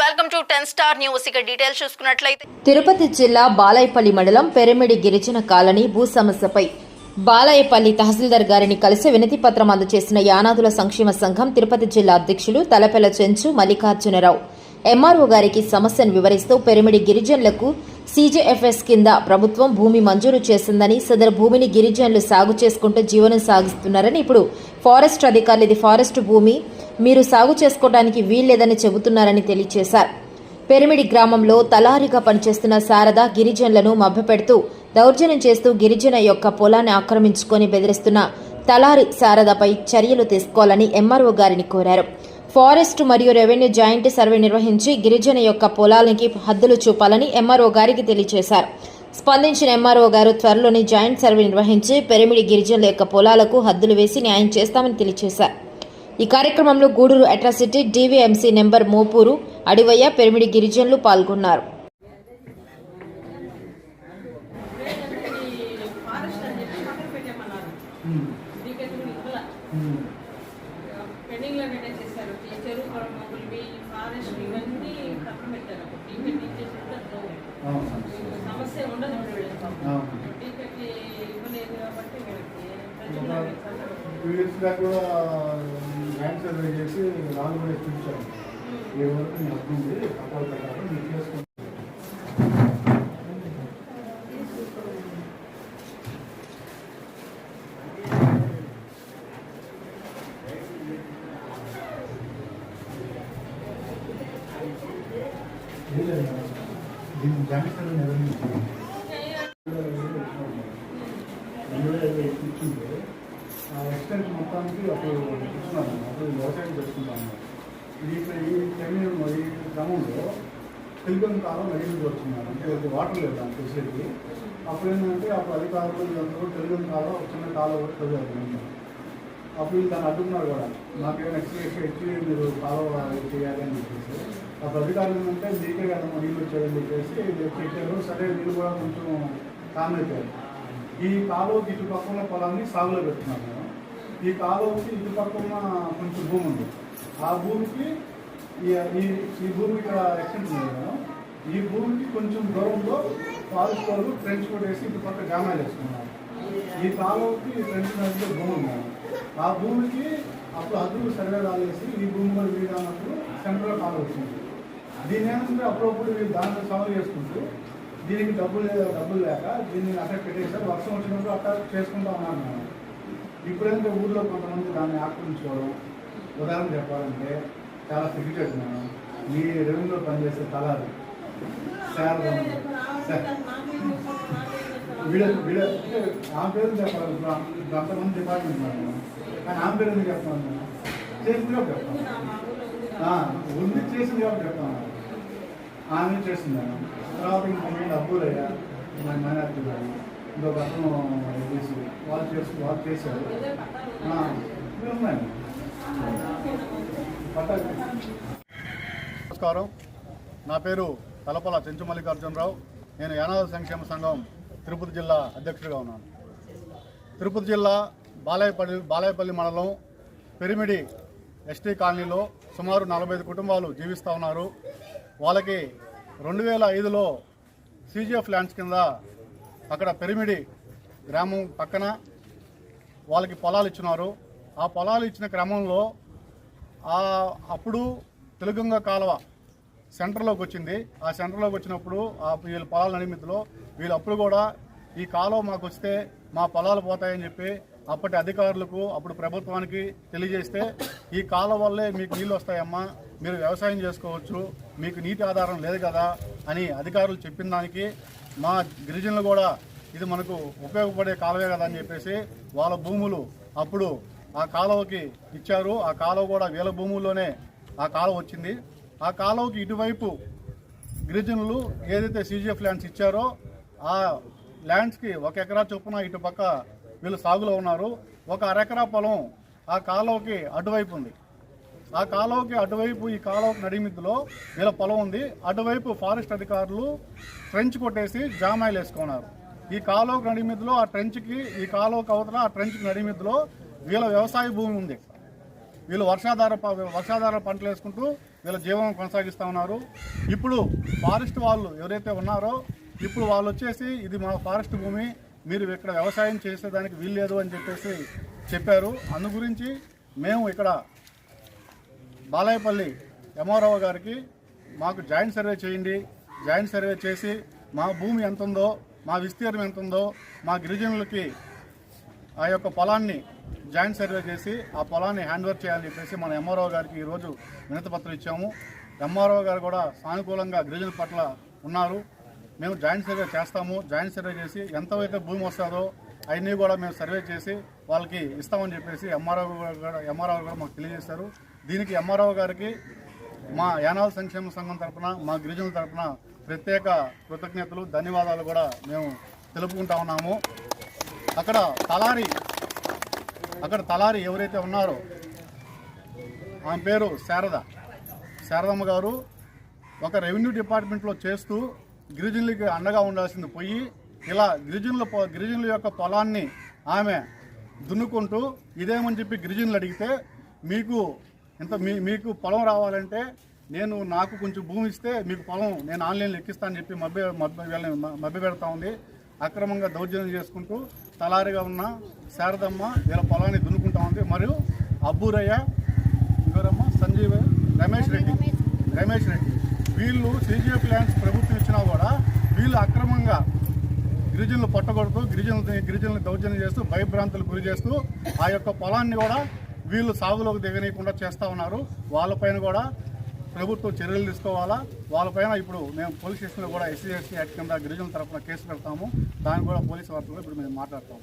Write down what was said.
Welcome to ten star news. ఇక details చూసుకున్నట్లయితే తిరుపతి జిల్లా బాలాయపల్లి మండలం పెరమిడి గిరిజన కాలనీ భూ సమస్యపై బాలాయపల్లి తహసీల్దార్ గారిని కలిసి వినతి పత్రం అందజేసిన యానాదుల సంక్షేమ సంఘం తిరుపతి జిల్లా అధ్యక్షులు తలపెల చెంచు మల్లికార్జునరావు. ఎంఆర్ఓ గారికి సమస్యను వివరిస్తూ పెరిమిడి గిరిజనులకు సీజేఎఫ్ఎస్ కింద ప్రభుత్వం భూమి మంజూరు చేసిందని సదరు భూమిని గిరిజనులు సాగు చేసుకుంటూ జీవనం సాగిస్తున్నారని ఇప్పుడు ఫారెస్ట్ అధికారులు ఇది ఫారెస్ట్ భూమి మీరు సాగు చేసుకోవడానికి వీల్లేదని చెబుతున్నారని తెలియజేశారు పెరిమిడి గ్రామంలో తలారిగా పనిచేస్తున్న శారద గిరిజనులను మభ్యపెడుతూ దౌర్జన్యం చేస్తూ గిరిజన యొక్క పొలాన్ని ఆక్రమించుకొని బెదిరిస్తున్న తలారి శారదపై చర్యలు తీసుకోవాలని ఎంఆర్ఓ గారిని కోరారు. ఫారెస్ట్ మరియు రెవెన్యూ జాయింట్ సర్వే నిర్వహించి గిరిజన యొక్క పొలాలకి హద్దులు చూపాలని ఎంఆర్ఓ గారికి తెలియజేశారు స్పందించిన ఎంఆర్ఓ గారు త్వరలోనే జాయింట్ సర్వే నిర్వహించి పెరిమిడి గిరిజనుల యొక్క పొలాలకు హద్దులు వేసి న్యాయం చేస్తామని తెలియజేశారు ఈ కార్యక్రమంలో Gudur atrocity DVMC number Mopuru Adivayya Perimidi గిరిజనులు పాల్గొన్నారు. సమస్య ఉండదు. ఇవ్వలేదు కాబట్టి బ్యాక్ సర్వే చేసి రాళ్ళు కూడా ఎక్కించారు ఏ వరకు మీ హక్కు ఉంది పక్కన ప్రకారం మీరు మేడం. దీన్ని జాయింట్ సర్వే నిర్వహించారు కూర్చుంటే ఆ ఎక్స్టెన్షన్ మొత్తానికి అప్పుడు ఇస్తున్నాను అప్పుడు వ్యవసాయం చేసుకుంటాను. ఇది ఈ టెర్మినల్ మరి క్రమంలో తెలుగు కాలం నడిపి వస్తున్నారు అంటే ఒక వాటర్ లేదు దాని ఫెసిలిటీ అప్పుడు ఏంటంటే అప్పుడు అధికారులు అందరూ కూడా తెలుగు కాలం ఒక చిన్న కాలం కూడా చదివారు అప్పుడు వీళ్ళు దాన్ని అడ్డుకున్నారు కూడా. నాకేమైనా ఎక్స్పీరియన్స్ ఇచ్చి మీరు ఫాలో చేయాలి అని చెప్పేసి. అప్పుడు అధికారులు ఏంటంటే మీకే కదా నీళ్ళు వచ్చాయని చెప్పేసి చెప్పారు. సరే మీరు కూడా కొంచెం కామ్ అయిపోయారు. ఈ కాలువ ఇటు పక్కన పొలాన్ని సాగులో పెట్టుకున్నాను నేను ఈ కాలువకి ఇటు పక్కన కొంచెం భూమి ఉంది. ఆ భూమికి ఈ ఈ- భూమి ఇక్కడ ఎక్స్టెంట్ ఉంది కదా ఈ భూమికి కొంచెం దూరంలో ఫారెస్ట్ వాళ్ళు ట్రెంచ్ కూడా వేసి ఇటు పక్క డ్యామేజ్ వేసుకున్నారు. ఈ కాలువకి ట్రెంచ్ మధ్య భూమి ఉంది. ఆ భూమికి అప్పుడు అదుపు సర్వే రాలేసి ఈ భూమి కూడా వీడు అన్నప్పుడు సెంట్రల్ కాలువ వచ్చింది. దీని ఏంటంటే అప్పుడప్పుడు వీళ్ళు దాంట్లో సాల్వ్ చేసుకుంటూ దీనికి డబ్బులు డబ్బులు లేక దీన్ని అక్కడ పెట్టేసారు వర్షం వచ్చినప్పుడు అక్కడ చేసుకుంటా ఉన్నాను నేను ఇప్పుడైతే ఊళ్ళో కొంతమంది దాన్ని ఆక్రమించుకోవడం. ఉదాహరణ చెప్పాలంటే చాలా సిగ్గుచేటు నేను మీ రెవెన్యూలో పనిచేసే వీడియో వీడియో అంటే ఆ పేరు చెప్పాలి? అంతమంది డిపార్ట్మెంట్ ఉన్నారు. కానీ ఆ పేరు ఎందుకు చెప్తాను నేను చేసింది కాబట్టి చెప్తాను ఉంది చేసింది కాబట్టి చెప్తాను ఆమె చేసింది మేడం తర్వాత అయ్యా. మన మైనార్టీ గారు ఇంకొక అతను చేసి వాళ్ళు చేసి వాళ్ళు చేశారు. నమస్కారం. నా పేరు తలపల చెంచు మల్లికార్జునరావు. నేను యానాద సంక్షేమ సంఘం తిరుపతి జిల్లా అధ్యక్షుడిగా ఉన్నాను. తిరుపతి జిల్లా బాలాయపల్లి బాలాయపల్లి మండలం పెరిమిడి ఎస్టీ కాలనీలో సుమారు నలభై ఐదు కుటుంబాలు జీవిస్తూ ఉన్నారు. వాళ్ళకి రెండు వేల ఐదులో సీజీఎఫ్ ల్యాండ్స్ కింద అక్కడ పెరిమిడి గ్రామం పక్కన వాళ్ళకి పొలాలు ఇచ్చినారు. ఆ పొలాలు ఇచ్చిన క్రమంలో అప్పుడు తెలుగంగ కాలువ సెంటర్లోకి వచ్చింది. ఆ సెంటర్లోకి వచ్చినప్పుడు ఆ వీళ్ళ పొలాల నడిమితిలో వీళ్ళు అప్పుడు కూడా ఈ కాలువ మాకు వస్తే మా పొలాలు పోతాయని చెప్పి అప్పటి అధికారులకు అప్పుడు ప్రభుత్వానికి తెలియజేస్తే ఈ కాలువ వల్లే మీకు నీళ్ళు వస్తాయమ్మా మీరు వ్యవసాయం చేసుకోవచ్చు మీకు నీటి ఆధారం లేదు కదా అని అధికారులు చెప్పిన దానికి మా గిరిజనులు కూడా ఇది మనకు ఉపయోగపడే కాలువే కదా అని చెప్పేసి వాళ్ళ భూములు అప్పుడు ఆ కాలువకి ఇచ్చారు. ఆ కాలువ కూడా వేల భూముల్లోనే ఆ కాలువ వచ్చింది. ఆ కాలువకి ఇటువైపు గిరిజనులు ఏదైతే సీజీఎఫ్ ల్యాండ్స్ ఇచ్చారో ఆ ల్యాండ్స్కి ఒక ఎకరా చొప్పున ఇటు పక్క వీళ్ళు సాగులో ఉన్నారు. ఒక అరెకరా పొలం ఆ కాలువకి అటువైపు ఉంది. ఆ కాలువకి అటువైపు ఈ కాలువకి నడిమిద్దులో వీళ్ళ పొలం ఉంది. అటువైపు ఫారెస్ట్ అధికారులు ట్రెంచ్ కొట్టేసి జామాయిలు వేసుకున్నారు. ఈ కాలువకి నడిమిద్దులో ఆ ట్రెంచ్కి ఈ కాలువకి అవతల ఆ ట్రెంచ్కి నడిమిద్దులో వీళ్ళ వ్యవసాయ భూమి ఉంది. వీళ్ళు వర్షాధార వర్షాధార పంటలు వేసుకుంటూ వీళ్ళ జీవనం కొనసాగిస్తూ ఉన్నారు. ఇప్పుడు ఫారెస్ట్ వాళ్ళు ఎవరైతే ఉన్నారో ఇప్పుడు వాళ్ళు వచ్చేసి ఇది మా ఫారెస్ట్ భూమి మీరు ఇక్కడ వ్యవసాయం చేసేదానికి వీల్లేదు అని చెప్పేసి చెప్పారు. అందు గురించి మేము ఇక్కడ బాలాయపల్లి ఎంఆర్ఓ గారికి మాకు జాయింట్ సర్వే చేయండి. జాయింట్ సర్వే చేసి మా భూమి ఎంత ఉందో మా విస్తీర్ణం ఎంత ఉందో మా గిరిజనులకి ఆ యొక్క పొలాన్ని జాయింట్ సర్వే చేసి ఆ పొలాన్ని హ్యాండ్ ఓవర్ చేయాలని చెప్పేసి మన ఎంఆర్ఓ గారికి ఈరోజు వినతిపత్రం ఇచ్చాము. ఎంఆర్ఓ గారు కూడా సానుకూలంగా గిరిజనుల పట్ల ఉన్నారు. మేము జాయింట్ సర్వే చేస్తాము. జాయింట్ సర్వే చేసి ఎంతవైతే భూమి వస్తుందో అవన్నీ కూడా మేము సర్వే చేసి వాళ్ళకి ఇస్తామని చెప్పేసి ఎంఆర్ఓ కూడా ఎంఆర్ఓ కూడా మాకు తెలియజేశారు. దీనికి ఎంఆర్ఓ గారికి మా యానాల సంక్షేమ సంఘం తరపున మా గిరిజనుల తరఫున ప్రత్యేక కృతజ్ఞతలు ధన్యవాదాలు కూడా మేము తెలుపుకుంటా ఉన్నాము. అక్కడ తలారి అక్కడ తలారి ఎవరైతే ఉన్నారో ఆమె పేరు శారద. శారదమ్మ గారు ఒక రెవెన్యూ డిపార్ట్మెంట్లో చేస్తూ గిరిజనులకి అండగా ఉండాల్సింది పోయి ఇలా గిరిజనుల పొ- గిరిజనుల యొక్క పొలాన్ని ఆమె దున్నుకుంటూ ఇదేమని చెప్పి గిరిజనులు అడిగితే మీకు ఇంత మీ మీకు పొలం రావాలంటే నేను నాకు కొంచెం భూమి ఇస్తే మీకు పొలం నేను ఆన్లైన్లో ఎక్కిస్తానని చెప్పి మభ్య మభ్య మభ్య పెడతా ఉంది. అక్రమంగా దౌర్జన్యం చేసుకుంటూ తలారిగా ఉన్న శారదమ్మ వీళ్ళ పొలాన్ని దున్నుకుంటా ఉంది. మరియు అబ్బూరయ్య ఇవరమ్మ సంజీవ్ రమేష్ రెడ్డి. రమేష్ రెడ్డి. వీళ్ళు సీజీఎఫ్ ల్యాండ్స్ ప్రభుత్వం ఇచ్చినా కూడా వీళ్ళు అక్రమంగా గిరిజనులు పట్టగొడుతూ గిరిజనులు గిరిజనులు దౌర్జన్యం చేస్తూ భయభ్రాంతులు గురి చేస్తూ ఆ యొక్క పొలాన్ని కూడా వీళ్ళు సాగులోకి దిగనీయకుండా చేస్తూ ఉన్నారు. వాళ్ళపైన కూడా ప్రభుత్వం చర్యలు తీసుకోవాలా? వాళ్ళపైన ఇప్పుడు మేము పోలీస్ స్టేషన్లో కూడా ఎస్సీ ఎస్టీ యాక్ట్ కింద గిరిజన తరఫున కేసు పెడతాము. దాన్ని కూడా పోలీసు వార్తలో ఇప్పుడు మేము మాట్లాడతాము.